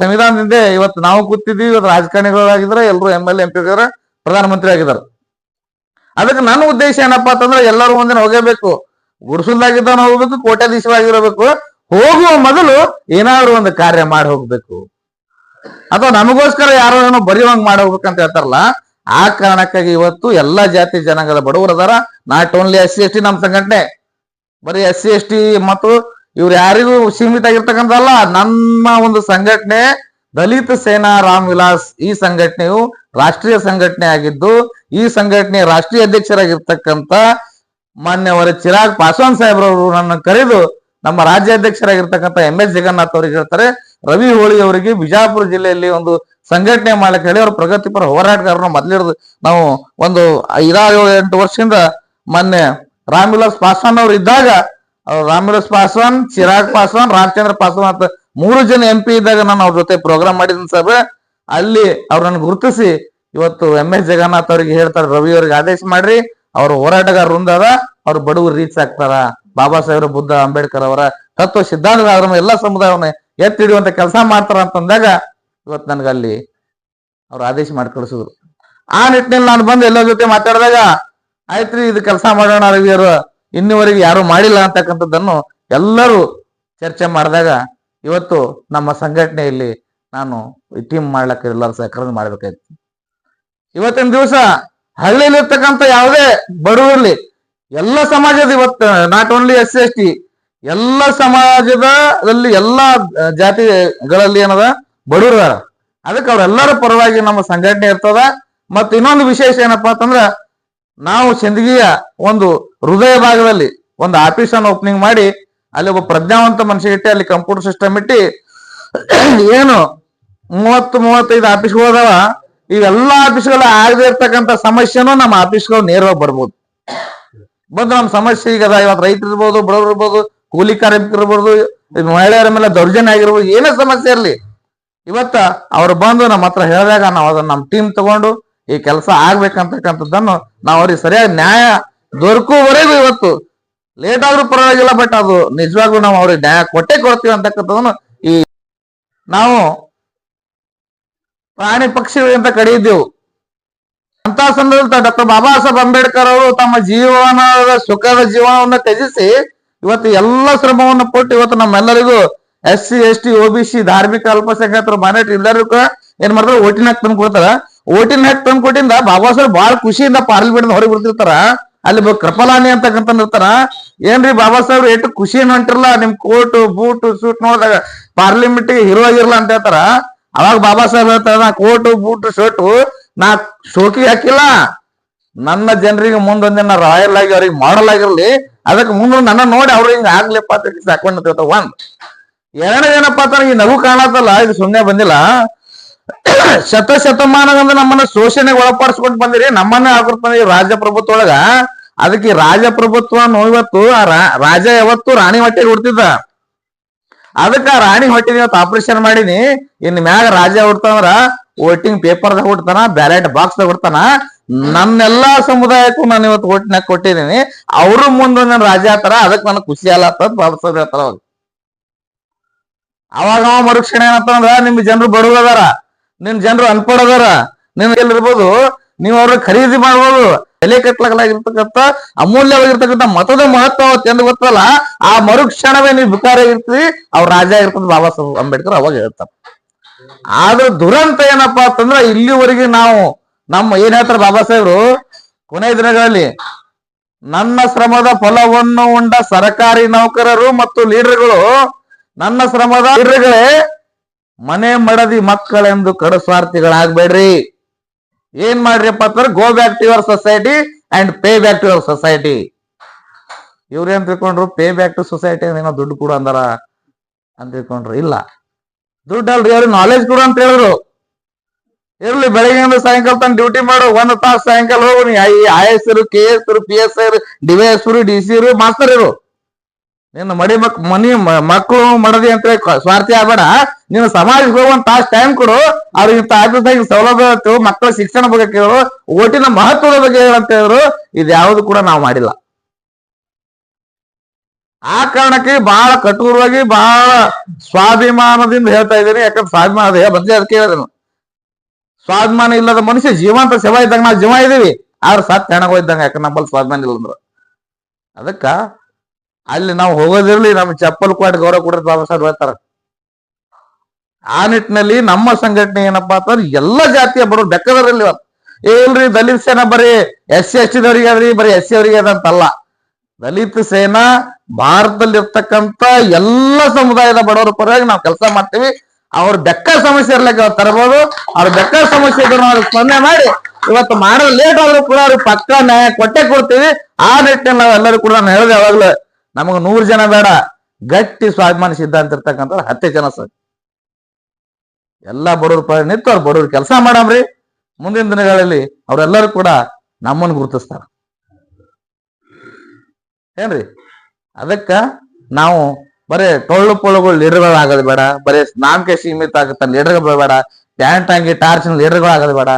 ಸಂವಿಧಾನದಿಂದ ಇವತ್ತು ನಾವು ಕೂತಿದ್ದೀವಿ, ಇವತ್ತು ರಾಜಕಾರಣಿಗಳಾಗಿದ್ರೆ ಎಲ್ಲರೂ ಎಂ ಎಲ್ ಎಂ ಪಿ ಪ್ರಧಾನಮಂತ್ರಿ ಆಗಿದ್ದಾರೆ. ಅದಕ್ಕೆ ನನ್ನ ಉದ್ದೇಶ ಏನಪ್ಪಾ ಅಂತಂದ್ರೆ ಎಲ್ಲರೂ ಒಂದಿನ ಹೋಗಬೇಕು. ಗುಡಿಸಲ್ದಾಗಿದ್ದವನು ಹೋಗ್ಬೇಕು ಕೋಟ್ಯಾಧೀಶವಾಗಿರಬೇಕು ಹೋಗುವ ಮೊದಲು ಏನಾದ್ರು ಒಂದು ಕಾರ್ಯ ಮಾಡಿ ಹೋಗ್ಬೇಕು. ಅಥವಾ ನಮಗೋಸ್ಕರ ಯಾರೋ ಏನೋ ಬರೆಯುವಂಗ್ ಮಾಡಿ ಹೋಗ್ಬೇಕಂತ ಹೇಳ್ತಾರಲ್ಲ, ಆ ಕಾರಣಕ್ಕಾಗಿ ಇವತ್ತು ಎಲ್ಲಾ ಜಾತಿ ಜನಾಂಗದ ಬಡವರು ಅದಾರ. Not only S C, S T, ನಮ್ಮ ಸಂಘಟನೆ. ಬರೀ ಎಸ್ ಸಿ, ಎಸ್ ಟಿ ಮತ್ತು ಇವ್ರು ಯಾರಿಗೂ ಸೀಮಿತ ಆಗಿರ್ತಕ್ಕಂಥಲ್ಲ ನಮ್ಮ ಒಂದು ಸಂಘಟನೆ ದಲಿತ ಸೇನಾ ರಾಮ್ ವಿಲಾಸ್ ಈ ಸಂಘಟನೆಯು ರಾಷ್ಟ್ರೀಯ ಸಂಘಟನೆ ಆಗಿದ್ದು, ಈ ಸಂಘಟನೆಯ ರಾಷ್ಟ್ರೀಯ ಅಧ್ಯಕ್ಷರಾಗಿರ್ತಕ್ಕಂಥ ಮಾನ್ಯವರ ಚಿರಾಗ್ ಪಾಸ್ವಾನ್ ಸಾಹೇಬ್ರವರು ನನ್ನ ಕರೆದು ನಮ್ಮ ರಾಜ್ಯಾಧ್ಯಕ್ಷರಾಗಿರ್ತಕ್ಕಂಥ ಎಂ ಎಸ್ ಜಗನ್ನಾಥ್ ಅವರಿಗೆ ಹೇಳ್ತಾರೆ, ರವಿ ಹೋಳಿ ಅವರಿಗೆ ಬಿಜಾಪುರ ಜಿಲ್ಲೆಯಲ್ಲಿ ಒಂದು ಸಂಘಟನೆ ಮಾಡಕ್ಕೆ ಹೇಳಿ ಅವ್ರ ಪ್ರಗತಿಪರ ಹೋರಾಟಗಾರರು ಮೊದಲಿಡ್ದು ನಾವು ಒಂದು ಐದಾರು ಏಳು ಎಂಟು ವರ್ಷದಿಂದ ಮೊನ್ನೆ ರಾಮ್ ವಿಲಾಸ್ ಪಾಸ್ವಾನ್ ಅವರು ಇದ್ದಾಗ ಅವ್ರು ರಾಮ್ ವಿಲಾಸ್ ಪಾಸ್ವಾನ್, ಚಿರಾಗ್ ಪಾಸ್ವಾನ್, ರಾಮಚಂದ್ರ ಪಾಸ್ವಾನ್ ಅಂತ ಮೂರು ಜನ ಎಂ ಪಿ ಇದ್ದಾಗ ನಾನು ಅವ್ರ ಜೊತೆ ಪ್ರೋಗ್ರಾಮ್ ಮಾಡಿದ್ದೀನಿ ಸರ್. ಅಲ್ಲಿ ಅವ್ರನ್ನ ಗುರುತಿಸಿ ಇವತ್ತು ಎಂ ಎಸ್ ಜಗನ್ನಾಥ್ ಅವ್ರಿಗೆ ಹೇಳ್ತಾರೆ, ರವಿ ಅವ್ರಿಗೆ ಆದೇಶ ಮಾಡ್ರಿ, ಅವ್ರ ಹೋರಾಟಗಾರ ವೃಂದ ಅವ್ರ ಬಡವರು ರೀಚ್ ಆಗ್ತಾರ. ಬಾಬಾ ಸಾಹೇಬ್ರ ಬುದ್ಧ ಅಂಬೇಡ್ಕರ್ ಅವರ ತತ್ವ ಸಿದ್ಧಾಂತದ ಎಲ್ಲ ಸಮುದಾಯವನ್ನ ಎತ್ತಿ ಹಿಡಿಯುವಂತ ಕೆಲಸ ಮಾಡ್ತಾರ ಅಂತಂದಾಗ ಇವತ್ತು ನನ್ಗೆ ಅಲ್ಲಿ ಅವ್ರು ಆದೇಶ ಮಾಡಿ ಕಳಿಸಿದ್ರು. ಆ ನಿಟ್ಟಿನಲ್ಲಿ ನಾನು ಬಂದು ಎಲ್ಲರ ಜೊತೆ ಮಾತಾಡಿದಾಗ, ಆಯ್ತ್ರಿ, ಇದು ಕೆಲಸ ಮಾಡೋಣ ರವಿಯರು ಇನ್ನುವರೆಗೆ ಯಾರು ಮಾಡಿಲ್ಲ ಅಂತಕ್ಕಂಥದ್ದನ್ನು ಎಲ್ಲರೂ ಚರ್ಚೆ ಮಾಡಿದಾಗ ಇವತ್ತು ನಮ್ಮ ಸಂಘಟನೆಯಲ್ಲಿ ನಾನು ಟೀಮ್ ಮಾಡ್ಲಿಕ್ಕೆ ಎಲ್ಲರೂ ಸಹಕಾರ ಮಾಡ್ಬೇಕಾಯ್ತು. ಇವತ್ತಿನ ದಿವಸ ಹಳ್ಳಿಯಲ್ಲಿ ಇರ್ತಕ್ಕಂಥ ಯಾವುದೇ ಬಡವರಲ್ಲಿ ಎಲ್ಲ ಸಮಾಜದ ಇವತ್ತು not only S S T ಎಲ್ಲ ಸಮಾಜದಲ್ಲಿ ಎಲ್ಲ ಜಾತಿಗಳಲ್ಲಿ ಏನದ? ಬಡವರು. ಅದಕ್ಕೆ ಅವ್ರೆಲ್ಲರ ಪರವಾಗಿ ನಮ್ಮ ಸಂಘಟನೆ ಇರ್ತದ. ಮತ್ತ ಇನ್ನೊಂದು ವಿಶೇಷ ಏನಪ್ಪಾ ಅಂತಂದ್ರ ನಾವು ಸಿಂದಗಿಯ ಒಂದು ಹೃದಯ ಭಾಗದಲ್ಲಿ ಒಂದು ಆಫೀಸ್ ಅನ್ನು ಓಪನಿಂಗ್ ಮಾಡಿ, ಅಲ್ಲಿ ಒಬ್ಬ ಪ್ರಜ್ಞಾವಂತ ಮನುಷ್ಯ ಇಟ್ಟು ಅಲ್ಲಿ ಕಂಪ್ಯೂಟರ್ ಸಿಸ್ಟಮ್ ಇಟ್ಟು ಏನು ಮೂವತ್ತು, ಮೂವತ್ತೈದು ಆಫೀಸ್ಗಳು ಅದಾವ. ಇವೆಲ್ಲ ಆಫೀಸ್ಗಳ ಆಗದೆ ಇರ್ತಕ್ಕಂಥ ಸಮಸ್ಯೆನೂ ನಮ್ಮ ಆಫೀಸ್ಗಳು ನೇರವಾಗಿ ಬರ್ಬೋದು. ಬಂದು ನಮ್ಮ ಸಮಸ್ಯೆ ಈಗ ಅದ. ಇವತ್ತು ರೈತರು ಇರ್ಬೋದು, ಬಡವರು ಇರ್ಬೋದು, ಕೂಲಿ ಕಾರ್ಮಿಕರು ಇರ್ಬೋದು ಮಹಿಳೆಯರ ಮೇಲೆ ದೌರ್ಜನ್ಯ ಆಗಿರ್ಬೋದು, ಏನೇ ಸಮಸ್ಯೆ ಇರಲಿ. ಇವತ್ತ ಅವ್ರು ಬಂದು ನಮ್ಮ ಹತ್ರ ಹೇಳಿದಾಗ ನಾವು ಅದನ್ನ ನಮ್ಮ ಟೀಮ್ ತಗೊಂಡು ಈ ಕೆಲಸ ಆಗ್ಬೇಕಂತಕ್ಕಂಥದ್ದನ್ನು ನಾವು ಅವ್ರಿಗೆ ಸರಿಯಾಗಿ ನ್ಯಾಯ ದೊರಕುವವರೆಗೂ ಇವತ್ತು ಲೇಟ್ ಆದ್ರೂ ಪರವಾಗಿಲ್ಲ ಬಟ್ ಅದು ನಿಜವಾಗ್ಲೂ ನಾವು ಅವ್ರಿಗೆ ನ್ಯಾಯ ಕೊಟ್ಟೆ ಕೊಡ್ತೀವಿ ಅಂತಕ್ಕಂಥದ್ದನ್ನು ಈ ನಾವು ಪ್ರಾಣಿ ಪಕ್ಷಿಗಳಿಂದ ಕಡಿಯಿದ್ದೆವು ಅಂತ ಸಂದರ್ಭದಲ್ಲಿ ಡಾಕ್ಟರ್ ಬಾಬಾ ಸಾಹೇಬ್ ಅಂಬೇಡ್ಕರ್ ಅವರು ತಮ್ಮ ಜೀವನದ ಸುಖದ ಜೀವನವನ್ನ ತ್ಯಜಿಸಿ ಇವತ್ತು ಎಲ್ಲ ಶ್ರಮವನ್ನು ಕೊಟ್ಟು ಇವತ್ತು ನಮ್ಮೆಲ್ಲರಿಗೂ S C, S T O B C, ಧಾರ್ಮಿಕ, ಅಲ್ಪಸಂಖ್ಯಾತರು ಮೈನಾರಿಟಿ ಎಲ್ಲರಿಗೂ ಏನ್ ಮಾಡ್ತಾರೆ ಓಟಿನ ತಂದು ಕೊಡ್ತಾರ. ಓಟಿನ ಹಾಕಿ ತಂದು ಕೊಟ್ಟಿಂದ ಬಾಬಾ ಬಹಳ ಖುಷಿಯಿಂದ ಪಾರ್ಲಿಮೆಂಟ್ ಹೊರಗೆ ಬರ್ತಿರ್ತಾರ ಅಲ್ಲಿ ಕೃಪಲಾನಿ ಅಂತಕ್ಕಂಥ ಇರ್ತಾರ ಏನ್ರಿ ಬಾಬಾ ಸಾಹೇಬ್ ಎಷ್ಟು ಖುಷಿ ಹೊಂಟಿರಲ್ಲ ನಿಮ್ ಕೋಟ್ ಬೂಟ್ ಸೂಟ್ ನೋಡಿದಾಗ ಪಾರ್ಲಿಮೆಂಟ್ ಹೀರೋ ಆಗಿರಲ್ಲ ಅಂತ ಹೇಳ್ತಾರ. ಅವಾಗ ಬಾಬಾ ಸಾಹೇಬ್ ಹೇಳ್ತಾರ, ನಾ ಕೋಟು ಬೂಟ್ ಶರ್ಟು ನಾ ಶೋಕಿ ಹಾಕಿಲ್ಲ. ನನ್ನ ಜನರಿಗೆ ಮುಂದೊಂದಿನ ರಾಯಲ್ ಆಗಿ ಅವ್ರಿಗೆ ಮಾಡಲ್ ಆಗಿರ್ಲಿ. ಅದಕ್ಕೆ ಮುಂದೆ ನನ್ನ ನೋಡಿ ಅವ್ರು ಹಿಂಗ ಆಗ್ಲಿಪ್ಪ ಅಂತ ಸಾಕೊಂಡ್ ಒಂದ್. ಎರಡನೇ ಏನಪ್ಪಾ ಅಂತಾರ ಈ ನಗು ಕಾಣತ್ತಲ್ಲ, ಇದು ಸುಮ್ನೆ ಬಂದಿಲ್ಲ. ಶತ ಶತಮಾನದಿಂದ ನಮ್ಮನ್ನ ಶೋಷಣೆಗೆ ಒಳಪಡಿಸ್ಕೊಂಡು ಬಂದಿರಿ, ನಮ್ಮನ್ನ ಹಾಕೊಟ್ ಬಂದಿರಿ ರಾಜಪ್ರಭುತ್ವ ಒಳಗ ಅದಕ್ಕೆ ರಾಜಪ್ರಭುತ್ವ ಇವತ್ತು ಆ ರಾಜ ಯಾವತ್ತು ರಾಣಿ ಹೊಟ್ಟೆಗೆ ಹುಡ್ತಿದ್ದ. ಅದಕ್ಕ ರಾಣಿ ಹೊಟ್ಟಿನ ಇವತ್ತು ಆಪರೇಷನ್ ಮಾಡೀನಿ. ಇನ್ ಮ್ಯಾಗ ರಾಜ ಹುಡ್ತಂದ್ರ ವೋಟಿಂಗ್ ಪೇಪರ್ದಾಗ ಹುಡ್ತಾನ ಬ್ಯಾಲೆಟ್ ಬಾಕ್ಸ್ ಹುಡ್ತಾನ. ನನ್ನೆಲ್ಲಾ ಸಮುದಾಯಕ್ಕೂ ನಾನು ಇವತ್ತು ಓಟ್ನಾಗ ಕೊಟ್ಟಿದ್ದೀನಿ. ಅವರು ಮುಂದೆ ನನ್ನ ರಾಜ ಆತರ, ಅದಕ್ಕೆ ನನಗೆ ಖುಷಿ ಅಲ್ಲ ಅಂತ ಹೇಳ್ತಾರ ಅವಾಗ ಅವ ಮರುಕ್ಷಣ ಏನಂತಂದ್ರ ನಿಮ್ ಜನರು ಬಡವ್ರು ನಿಮ್ ಜನರು ಅನ್ಪಡ್ ಅದಾರ. ನಿಮ್ ಎಲ್ಲಿರ್ಬೋದು ನೀವು ಅವ್ರ ಖರೀದಿ ಮಾಡ್ಬೋದು. ಬೆಲೆ ಕಟ್ಲಾಗಲಾಗಿರ್ತಕ್ಕಂಥ, ಅಮೂಲ್ಯವಾಗಿರ್ತಕ್ಕಂಥ ಮತದ ಮಹತ್ವ ಎಂದು ಗೊತ್ತಲ್ಲ? ಆ ಮರುಕ್ಷಣವೇ ನೀವು ಬಿಕಾರ ಇರ್ತೀವಿ ಅವ್ರ ರಾಜ ಇರ್ತದ ಬಾಬಾ ಸಾಹೇಬ್ ಅಂಬೇಡ್ಕರ್ ಅವಾಗ ಹೇಳ್ತಾರೆ. ಆದ್ರ ದುರಂತ ಏನಪ್ಪಾ ಅಂತಂದ್ರ ಇಲ್ಲಿವರೆಗೆ ನಾವು ನಮ್ಮ ಏನ್ ಹೇಳ್ತಾರೆ ಬಾಬಾ ಸಾಹೇಬ್ರು? ಕೊನೆ ದಿನಗಳಲ್ಲಿ ನನ್ನ ಶ್ರಮದ ಫಲವನ್ನು ಉಂಡ ಸರ್ಕಾರಿ ನೌಕರರು ಮತ್ತು ಲೀಡರ್ಗಳು, ನನ್ನ ಶ್ರಮದ ಲೀಡರ್ಗಳೇ ಮನೆ ಮಡದಿ ಮಕ್ಕಳೆಂದು ಕಡು ಸ್ವಾರ್ಥಿಗಳಾಗ್ಬೇಡ್ರಿ ಏನ್ ಮಾಡ್ರಿಪ್ಪ ಅಂತಂದ್ರೆ go back to your society and pay back to your society ಇವ್ರೇನ್ ತಿಳ್ಕೊಂಡ್ರು ಪೇ ಬ್ಯಾಕ್ ಟು ಸೊಸೈಟಿ ಏನೋ ದುಡ್ಡು ಕೊಡು ಅಂದಾರ ಅಂತ ತಿಳ್ಕೊಂಡ್ರು. ಇಲ್ಲ. ದುಡ್ಡು ಅಲ್ರಿ ಅವ್ರಿಗೆ ನಾಲೆಜ್ ಕೊಡು ಅಂತ ಹೇಳಿದ್ರು. ಇರ್ಲಿ, ಬೆಳಗ್ಗೆಯಿಂದ ಸಾಯಂಕಾಲ ತನ್ನ ಡ್ಯೂಟಿ ಮಾಡು, ಒಂದು ತಾಸು ಸಾಯಂಕಾಲ ಹೋಗು ನೀ. ಐ ಎಸ್ ಇರು, ಕೆ, ಎಸ್ ಇರು, ಪಿ, ಎಸ್ ಇರು, ಡಿ ವೈ ಎಸ್ ಇರು, ಡಿ ಸಿ ಇರು ಮಾಸ್ತರ್ ಇರು. ನಿನ್ನ ಮಡಿ ಮಕ್, ಮನಿ ಮಕ್ಕಳು ಮಡದಿ ಅಂತ ಸ್ವಾರ್ಥಿ ಆಗ್ಬೇಡ. ನೀನು ಸಮಾಜಕ್ಕೆ ಹೋಗುವಂತ ಟೈಮ್ ಕೊಡು. ಅವ್ರಿಗೆ ಆಫೀಸ್ದಾಗ ಸೌಲಭ್ಯ ಮಕ್ಕಳ ಶಿಕ್ಷಣ ಬಗ್ಗೆ ಕೇಳು. ಓಟಿನ ಮಹತ್ವದ ಬಗ್ಗೆ ಹೇಳಂತ ಹೇಳಿದ್ರು. ಇದು ಯಾವ್ದು ಕೂಡ ನಾವು ಮಾಡಿಲ್ಲ. ಆ ಕಾರಣಕ್ಕೆ ಬಹಳ ಕಠೋರವಾಗಿ ಬಹಳ ಸ್ವಾಭಿಮಾನದಿಂದ ಹೇಳ್ತಾ ಇದ್ದೀನಿ. ಯಾಕಂದ್ರೆ ಸ್ವಾಭಿಮಾನ ಅದೇ ಬಂದೇ ಅದಕ್ಕೆ ಹೇಳಿದ್ರು. ಸ್ವಾಭಿಮಾನ ಇಲ್ಲದ ಮನುಷ್ಯ ಜೀವಂತ ಶವ ಇದ್ದಂಗ ನಾವು ಜೀವ ಇದೀವಿ ಆದ್ರೆ ಸತ್ ಹೆಣಗೋ ಇದ್ದಂಗ ಯಾಕಂದ್ರೆ ನಮ್ಮಲ್ಲಿ ಸ್ವಾಭಿಮಾನ ಇಲ್ಲ ಅಂದ್ರೆ. ಅದಕ್ಕ ಅಲ್ಲಿ ನಾವು ಹೋಗೋದಿರ್ಲಿ ನಮ್ಮ ಚಪ್ಪಲ್ ಕೊಟ್ಟು ಗೌರವ ಕೊಡೋದು ಬಾಬಾ ಸಾಹೇಬ್ ಹೇಳ್ತಾರ. ಆ ನಿಟ್ಟಿನಲ್ಲಿ ನಮ್ಮ ಸಂಘಟನೆ ಏನಪ್ಪಾ ಅಂತಂದ್ರೆ ಎಲ್ಲ ಜಾತಿಯ ಬಡವ್ರು ಬೆಕ್ಕದರಲ್ಲಿ ಇವತ್ತು. ಏ ಇಲ್ರಿ, ದಲಿತ ಸೇನಾ ಬರೀ ಎಸ್ ಸಿ, ಎಸ್ ಟಿ ದವರಿಗೆ ಅದ್ರಿ ಬರೀ ಎಸ್ ಸಿ ಅವರಿಗೆ ಅದಂತಲ್ಲ ದಲಿತ ಸೇನಾ ಭಾರತದಲ್ಲಿ ಇರ್ತಕ್ಕಂತ ಎಲ್ಲ ಸಮುದಾಯದ ಬಡವರ ಪರವಾಗಿ ನಾವು ಕೆಲಸ ಮಾಡ್ತೀವಿ. ಅವ್ರ ಬೆಕ್ಕ ಸಮಸ್ಯೆ ಇರ್ಲಿಕ್ಕೆ ತರಬಹುದು ಅವ್ರ ಬೆಕ್ಕ ಸಮಸ್ಯೆ ಇದ್ರು ಸ್ಪಂದನೆ ಮಾಡಿ ಇವತ್ತು ಮಾಡೋದು ಲೇಟ್ ಆದ್ರೂ ಕೂಡ ಅವ್ರಿಗೆ ಪಕ್ಕ ನ್ಯಾಯ ಕೊಟ್ಟೆ ಕೊಡ್ತೀವಿ. ಆ ನಿಟ್ಟಿನಲ್ಲಿ ನಾವೆಲ್ಲರೂ ಕೂಡ ನಾನು ಹೇಳಿದೆ ಯಾವಾಗ್ಲೂ ನಮಗೆ ನೂರು ಜನ ಬೇಡ. ಗಟ್ಟಿ ಸ್ವಾಭಿಮಾನ ಸಿದ್ಧಾಂತ ಇರ್ತಕ್ಕಂಥ ಹತ್ತೆ ಜನ ಸರ್. ಎಲ್ಲ ಬಡವ್ರ ನಿಂತು ಅವ್ರು ಬಡವ್ರ ಕೆಲಸ ಮಾಡಮ್ರಿ. ಮುಂದಿನ ದಿನಗಳಲ್ಲಿ ಅವರೆಲ್ಲರೂ ಕೂಡ ನಮ್ಮನ್ನು ಗುರುತಿಸ್ತಾರ. ಏನ್ರಿ? ಅದಕ್ಕ ನಾವು ಬರೇ ಟೊಳ್ಳು ಪೊಳ್ಳುಗಳು ಲೀಡರ್ಗಳು ಆಗೋದು ಬೇಡ. ಬರೇ ನಾಮಕೆ ಸೀಮಿತ ಆಗುತ್ತೆ ಲೀಡರ್ಗಳು ಬೇಡ. ಪ್ಯಾಂಟ್ ಅಂಗಿ ಟಾರ್ಚ್ ಲೀಡರ್ಗಳು ಆಗೋದು ಬೇಡ.